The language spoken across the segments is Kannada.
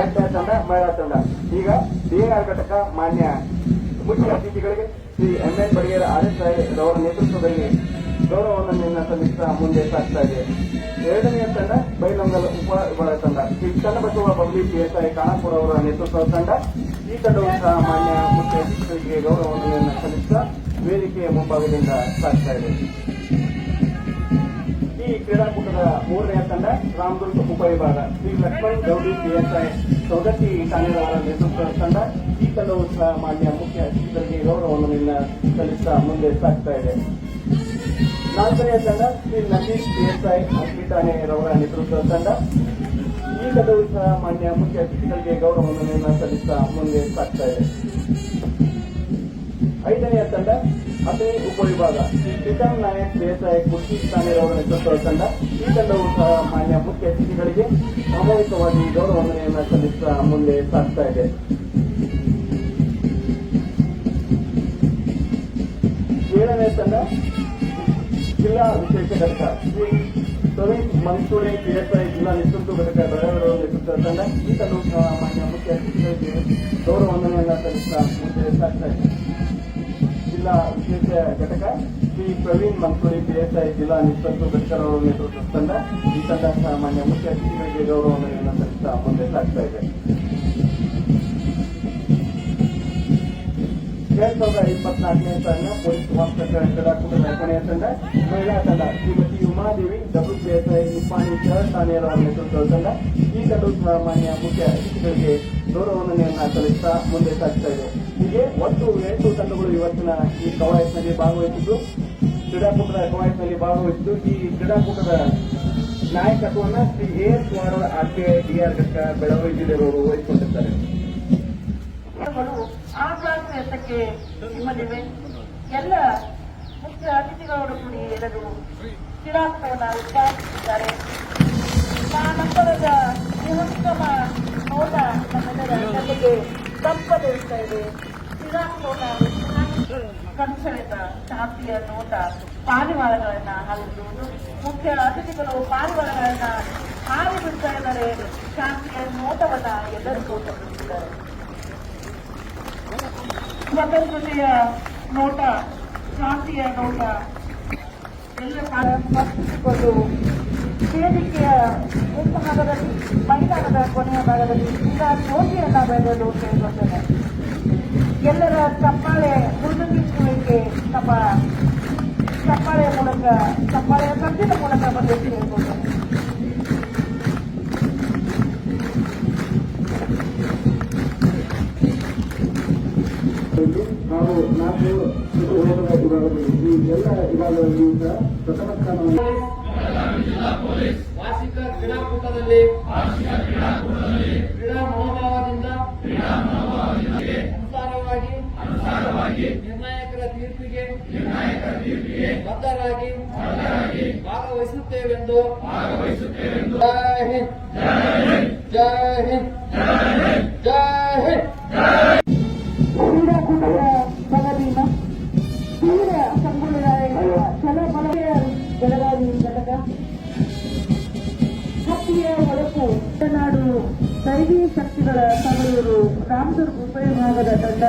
ಹೆಣ್ಣೆ ತಂಡ ಮಹಿಳಾ ತಂಡ. ಈಗ ಬಿಎಆರ್ ಘಟಕ ಮಾನ್ಯ ಮುಖ್ಯ ಅತಿಥಿಗಳಿಗೆ Shri M N Badiger R S ಅವರ ನೇತೃತ್ವದಲ್ಲಿ ಗೌರವವನ್ನು ಸಲ್ಲಿಸ್ತಾ ಮುಂದೆ ಸಾಗ್ತಾ ಇದೆ. ಎರಡನೆಯ ತಂಡ ಬೈಲಂಗಲ್ ಉಪ ವಿಭಾಗ ತಂಡ. ಶ್ರೀ ಚನ್ನಬಸವ ಬಬ್ಲಿ ಪಿಎಸ್ಐ ಕಾಣಪುರ ಅವರ ನೇತೃತ್ವದ ತಂಡ. ಈ ತಂಡವು ಸಹ ಮಾನ್ಯ ಮುಖ್ಯ ಅತಿಥಿಗಳಿಗೆ ಗೌರವವನ್ನು ಸಲ್ಲಿಸ್ತಾ ವೇದಿಕೆಯ ಮುಂಭಾಗದಿಂದ ಸಾಗ್ತಾ ಇದೆ. ಕ್ರೀಡಾಕೂಟದ ಮೂರನೇ ತಂಡ ರಾಮದುರ್ಗ ಉಪವಿಭಾಗ ಶ್ರೀ ಲಕ್ಷ್ಮಣ್ ಗೌಡಿ ಪಿಎಸ್ಐ ಸೌಗತಿ ಠಾಣೆಯವರ ನೇತೃತ್ವದ ತಂಡ. ಈ ತಂಡವು ಸಹ ಮಾನ್ಯ ಮುಖ್ಯ ಅತಿಥಿಗಳಿಗೆ ಗೌರವವನ್ನು ನಿನ್ನ ಸಲ್ಲಿಸ್ತಾ ಮುಂದೆ ಸಾಗ್ತಾ ಇದೆ. ನಾಲ್ಕನೇ ತಂಡ ಶ್ರೀ ನಟೀಶ್ ಪಿಎಸ್ಐ ಅಕ್ಕಿ ಠಾಣೆಯವರ ನೇತೃತ್ವದ ತಂಡ. ಈ ತಂಡವು ಸಹ ಮಾನ್ಯ ಮುಖ್ಯ ಅತಿಥಿಗಳಿಗೆ ಗೌರವವನ್ನು ನಿನ್ನ ಸಲ್ಲಿಸ್ತಾ ಮುಂದೆ ಸಾಗ್ತಾ ಇದೆ. ಐದನೆಯ ತಂಡ ಅಥಣಿ ಉಪವಿಭಾಗ. ಕಿಸಾನ್ ನಾಯಕ್ ನಾಯಕ್ ಕೃಷಿ ಸ್ಥಾನೀಯ ಅವರ ನೇತೃತ್ವದ ತಂಡ, ಈ ತಂಡವು ಸಹ ಮಾನ್ಯ ಮುಖ್ಯ ಅತಿಥಿಗಳಿಗೆ ಸಾಮೂಹಿಕವಾಗಿ ವಂದನೆಯನ್ನು ಸಲ್ಲಿಸುತ್ತಾ ಮುಂದೆ ಸಾಗ್ತಾ ಇದೆ. ಏಳನೇ ತಂಡ, ಜಿಲ್ಲಾ ವಿಶೇಷ ಘಟಕ, ಶ್ರೀ ಪ್ರವೀಣ್ ಮನ್ಸೂಡೆ ಪಿಎಸ್ಐ ಜಿಲ್ಲಾ ನೇತೃತ್ವ ಘಟಕ ಬೆಳಗಾವಿ ನೇತೃತ್ವದ ತಂಡ, ಈ ತಂಡವು ಸಹ ಮಾನ್ಯ ಮುಖ್ಯ ಅತಿಥಿಗಳಿಗೆ ವಂದನೆಯನ್ನು ಸಲ್ಲಿಸುತ್ತಾ ಮುಂದೆ ಸಾಗ್ತಾ ಇದೆ. ಜಿಲ್ಲಾ ವಿಶೇಷ ಘಟಕ ಶ್ರೀ ಪ್ರವೀಣ್ ಮಂಕೂರಿ ಪಿಎಸ್ಐ ಜಿಲ್ಲಾ ನೇತೃತ್ವ ಘಟಕರ ನೇತೃತ್ವದ ತಂಡ ಈ ತಂಡ ಸಾಮಾನ್ಯ ಮುಖ್ಯ ಅತಿಥಿಗಳಿಗೆ ಗೌರವವನ್ನು ಸಲ್ಲಿಸ್ತಾ ಮುಂದೆ ಸಾಗ್ತಾ ಇದೆ. ಎರಡ್ ಸಾವಿರದ ಇಪ್ಪತ್ನಾಲ್ಕನೇ ಸಾಲಿನ ಪೊಲೀಸ್ ವಾಸ್ತಕ ಕ್ರೀಡಾಕೂಟದ ತಂಡ ಮಹಿಳಾ ತಂಡ Shrimati W W PSI Nippani Shahar ಠಾಣೆಯವರ ನೇತೃತ್ವದ ತಂಡ. ಈ ಮಾನ್ಯ ಮುಖ್ಯ ಅತಿಥಿಗಳಿಗೆ ಗೌರವವನ್ನು ಸಲ್ಲಿಸ್ತಾ ಮುಂದೆ ಸಾಗ್ತಾ ಇದೆ. ಹೀಗೆ ಒಟ್ಟು ಎಂಟು ತಂಡಗಳು ಇವತ್ತಿನ ಈ ಕವಾಯತ್ನಲ್ಲಿ ಭಾಗವಹಿಸಿದ್ದು. ಕ್ರೀಡಾಕೂಟದ ಕವಾಯತ್ನಲ್ಲಿ ಭಾಗವಹಿಸಿದ್ದು. ಈ ಕ್ರೀಡಾಕೂಟದ ನಾಯಕತ್ವವನ್ನ Shri A S Kumar RTI DR ಘಟಕ ಬೆಳಗಾವಿ ಜಿಲ್ಲೆಯವರು ವಹಿಸಿಕೊಂಡಿದ್ದಾರೆ. ಎಲ್ಲ ಮುಖ್ಯ ಅತಿಥಿಗಳೋಡು ಕೂಡಿ ಎಲ್ಲರೂ ಕ್ರೀಡಾಕೂಟವನ್ನು ಉದ್ಘಾಟಿಸಿದ್ದಾರೆ ಆ ನಂತರದ ಬೃಹತ್ತಮ ನೋಟ ನಮ್ಮೆಲ್ಲರ ಕಣ್ಣಿಗೆ ತಂಪದಿರ್ತಾ ಇದೆ. ಕ್ರೀಡಾಕೂಟ ಶಾಂತಿಯ ನೋಟ ಪಾರಿವಾಳಗಳನ್ನ ಹಾರಿಸುವುದು. ಮುಖ್ಯ ಅತಿಥಿಗಳು ಪಾರಿವಾಳಗಳನ್ನ ಹಾರಿ ಬಿಡ್ತಾ ಇದ್ದಾರೆ. ಶಾಂತಿಯ ನೋಟವನ್ನ ಎಲ್ಲರೂ ತೋರಿಸುತ್ತಿದ್ದಾರೆ ಸ್ವತಂತ್ರತೆಯ ನೋಟ ಶಾಂತಿಯ ನೋಟ. ಎಲ್ಲ ವರ್ತಿಸಿಕೊಂಡು ವೇದಿಕೆಯ ಭಾಗದಲ್ಲಿ ಮೈದಾನದ ಕೊನೆಯ ಭಾಗದಲ್ಲಿ ಈಗ ಜ್ಯೋತಿಯನ್ನ ಬೆಳೆಯಲು ಕೇಳಿಕೊಳ್ತೇನೆ ಎಲ್ಲರ ಚಪ್ಪಾಳೆ ಹುಡುಗಿಸುವಿಕೆ ನಮ್ಮ ಚಪ್ಪಾಳೆಯ ಮೂಲಕ, ಚಪ್ಪಾಳೆಯ ಸದ್ಯದ ಮೂಲಕ ಬಂದು ಕೇಳಿಕೊಳ್ತೇನೆ ಎಲ್ಲ ಸಹ ಪ್ರಥಮ ಸ್ಥಾನವನ್ನು ವಾರ್ಷಿಕ ಕ್ರೀಡಾಕೂಟದಲ್ಲಿ ಕ್ರೀಡಾ ಮನೋಭಾವದಿಂದ ಅನುಸಾರವಾಗಿ ನಿರ್ಣಾಯಕರ ತೀರ್ಪಿಗೆ ಬದ್ಧರಾಗಿ ಭಾಗವಹಿಸುತ್ತೇವೆಂದು ಜೈ ಹಿಂದ್ ಜೈ ಹಿಂದ್ ಜೈ ಹಿಂದ್. ಕ್ರೀಡಾಕೂಟದ ದೈವಿ ಶಕ್ತಿಗಳ ತಮಿಳೂರು ರಾಮದುರ್ಗ ಉಪವಿಭಾಗದ ತಂಡ.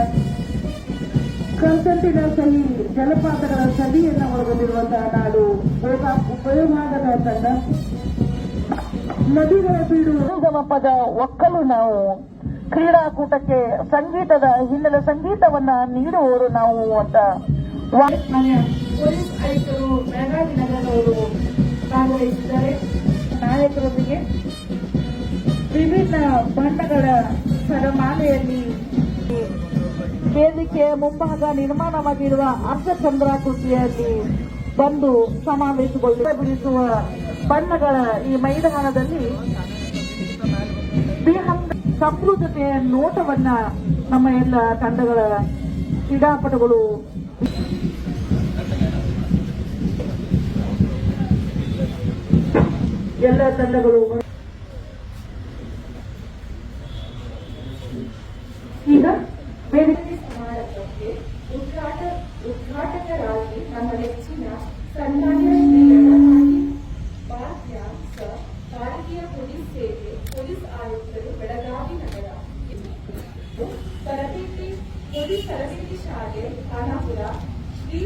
ಕರ್ಕಂಟಿನ ಸಹಿ ಜಲಪಾತಗಳ ಸಹಿಯನ್ನು ಒಳಗೊಂಡಿರುವಂತಹ ನಾಡು ಗೋಕಾಕ್ ಉಪವಿಭಾಗದ ತಂಡ. ನದಿಗಳ ಬೀಡು ಗಮಪದ ಒಕ್ಕಲು ನಾವು. ಕ್ರೀಡಾಕೂಟಕ್ಕೆ ಸಂಗೀತದ ಹಿನ್ನೆಲೆ ಸಂಗೀತವನ್ನ ನೀಡುವವರು ನಾವು ಅಂತ. ಪೊಲೀಸ್ ಆಯುಕ್ತರು ಬೆಳಗಾವಿ ನಗರದವರು ಭಾಗವಹಿಸಿದ್ದಾರೆ. ನಾಯಕರೊಂದಿಗೆ ವಿಭಿನ್ನ ಬಣ್ಣಗಳ ಸರಮಾಲೆಯಲ್ಲಿ ವೇದಿಕೆಯ ಮುಂಭಾಗ ನಿರ್ಮಾಣವಾಗಿರುವ ಅರ್ಧಚಂದ್ರಾಕೃತಿಯಲ್ಲಿ ಬಂದು ಸಮಾವೇಶಗೊಳ್ಳ ಬಿಡಿಸುವ ಬಣ್ಣಗಳ ಈ ಮೈದಾನದಲ್ಲಿ ಸಮೃದ್ಧತೆಯ ನೋಟವನ್ನ ನಮ್ಮ ಎಲ್ಲ ತಂಡಗಳ ಕ್ರೀಡಾಪಟುಗಳು ಎಲ್ಲ ತಂಡಗಳು ಈಗ ವೇದಿಕೆ ಸಮಾರಂಭಕ್ಕೆ ಉದ್ಘಾಟ ಉದ್ಘಾಟಕರಾಗಿ ನಮ್ಮ ನೆಚ್ಚಿನ ಸನ್ಮಾನ್ಯ ಶ್ರೀ ಯಡಮಾಡಿ ಭಾಗ್ಯ ಸ ಭಾರತೀಯ ಪೊಲೀಸ್ ಸೇವೆ ಪೊಲೀಸ್ ಆಯುಕ್ತರು ಬೆಳಗಾವಿ ಎಂದು ತರಬೇತಿ ಪೊಲೀಸ್ ತರಬೇತಿ ಶಾಲೆ ಖಾನಾಪುರ ಶ್ರೀ